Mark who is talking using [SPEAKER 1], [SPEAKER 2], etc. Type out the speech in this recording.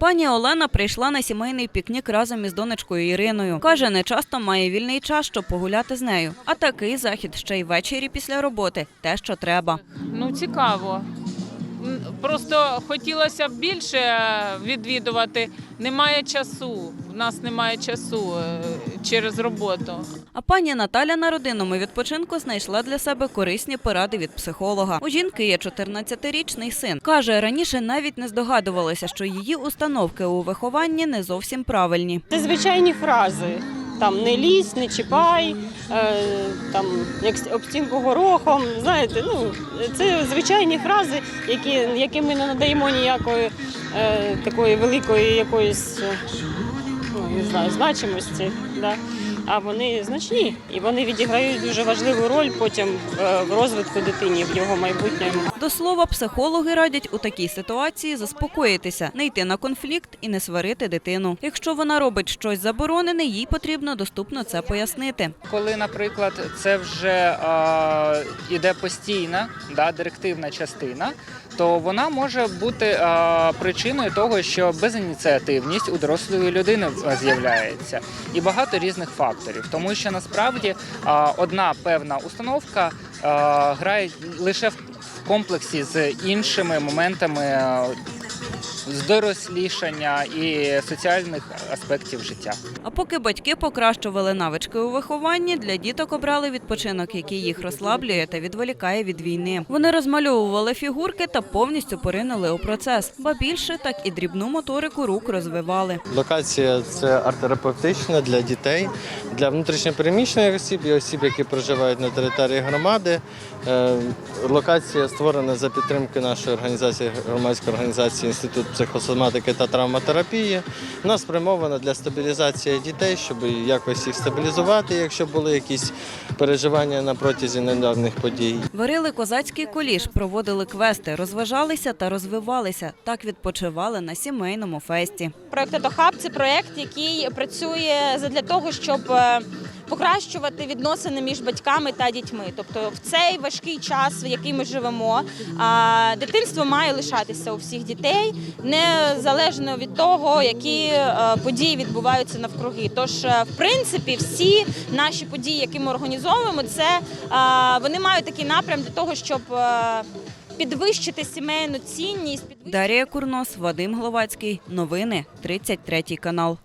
[SPEAKER 1] Пані Олена прийшла на сімейний пікнік разом із донечкою Іриною. Каже, не часто має вільний час, щоб погуляти з нею. А такий захід ще й ввечері після роботи те, що треба.
[SPEAKER 2] Ну, цікаво. Просто хотілося б більше відвідувати. Немає часу. У нас немає часу е, через роботу.
[SPEAKER 1] А пані Наталя на родинному відпочинку знайшла для себе корисні поради від психолога. У жінки є 14-річний син. Каже, раніше навіть не здогадувалася, що її установки у вихованні не зовсім правильні.
[SPEAKER 3] Це звичайні фрази. Там не лізь, не чіпай, е, там як с- об стінку горохом. Знаєте, ну це звичайні фрази, які, яким ми не надаємо ніякої е, такої великої якоїсь ну, не знаю, значимості. Да. А вони значні і вони відіграють дуже важливу роль потім е, в розвитку дитині, в його майбутньому.
[SPEAKER 1] До слова, психологи радять у такій ситуації заспокоїтися, не йти на конфлікт і не сварити дитину. Якщо вона робить щось заборонене, їй потрібно доступно це пояснити.
[SPEAKER 4] Коли, наприклад, це вже е, іде постійна да, директивна частина, то вона може бути е, причиною того, що безініціативність у дорослої людини з'являється, і багато різних факторів, тому що насправді одна певна установка грає лише в комплексі з іншими моментами здорослішання і соціальних аспектів життя.
[SPEAKER 1] А поки батьки покращували навички у вихованні, для діток обрали відпочинок, який їх розслаблює та відволікає від війни. Вони розмальовували фігурки та повністю поринули у процес. Ба більше так і дрібну моторику рук розвивали.
[SPEAKER 5] Локація це арт-терапевтична для дітей, для внутрішньопереміщених осіб і осіб, які проживають на території громади. Е, Локація створена за підтримки нашої організації, громадської організації Інститут психосоматики та травматерапії. Вона спрямована для стабілізації дітей, щоб якось їх стабілізувати, якщо були якісь переживання на протязі недавніх подій.
[SPEAKER 1] Варили козацький коліш, проводили квести, розважалися та розвивалися. Так відпочивали на сімейному фесті.
[SPEAKER 6] Проект «Етохаб» – це проект, який працює для того, щоб е, покращувати відносини між батьками та дітьми. Тобто в цей важкий час, в який ми живемо, дитинство має лишатися у всіх дітей, незалежно від того, які е, події відбуваються навкруги. Тож, е, в принципі, всі наші події, які ми організовуємо, це е, вони мають такий напрям для того, щоб підвищити сімейну цінність.
[SPEAKER 1] Дарія Курнос, Вадим Гловацький. Новини 33 канал.